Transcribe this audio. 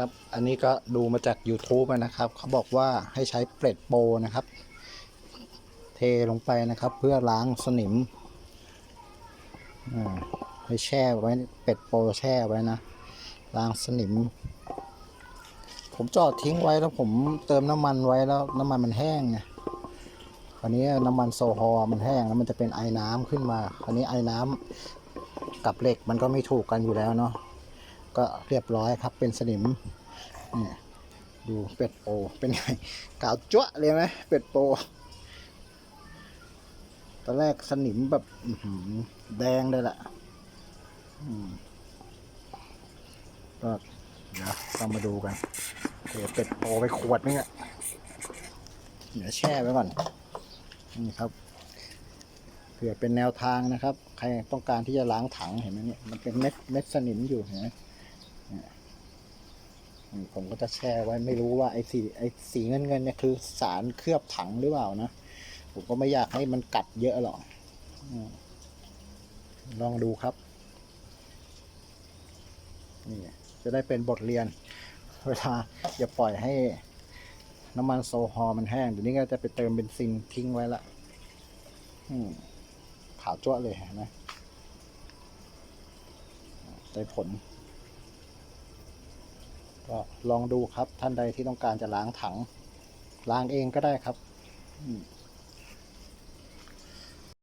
ครับ อันนี้ก็ดูมาจาก YouTube นะครับ เขาบอกว่าให้ใช้เปรตโปนะครับ เทลงไปนะครับ เพื่อล้างสนิมอ่าให้แช่ไว้เป็ดโปรแช่ไว้นะ ล้างสนิม ผมจอดทิ้งไว้แล้วผมเติมน้ำมันไว้แล้วน้ำมันมันแห้งไงคราวนี้น้ำมันโซฮอล์มันแห้งแล้วมันจะเป็นไอ้น้ำขึ้นมา คราวนี้ไอ้น้ำกับเหล็กมันก็ไม่ถูกกันอยู่แล้วเนาะ ก็เรียบร้อยครับเป็นสนิมนี่ดูเป็ดโปเป็นไงกาวจ้วเลยไหมเป็ดโปตอนแรกสนิมแบบแดงเลยแหละก็เดี๋ยวต้องมาดูกันเดี๋ยวเป็ดโปไปขวดนึงอะเดี๋ยวแช่ไว้ก่อนนี่ครับเผื่อเป็นแนวทางนะครับ ใครต้องการที่จะล้างถังเห็นไหมเนี่ยมันเป็นเม็ดเม็ดสนิมอยู่เห็นไหม ผมก็จะแช่ไว้ไม่รู้ว่าไอ้สีไอ้สีเงินเงินๆเนี่ยคือสารเคลือบถังหรือเปล่านะ ผมก็ไม่อยากให้มันกัดเยอะหรอกลองดูครับ นี่จะได้เป็นบทเรียน เวลาอย่าปล่อยให้น้ำมันโซฮอมันแห้งเดี๋ยวนี้ก็จะไปเติมเบนซินทิ้งไว้ละขาวจ้วเลยนไหมได้ผล ก็ลองดูครับท่านใดที่ต้องการจะล้างถังล้างเองก็ได้ครับ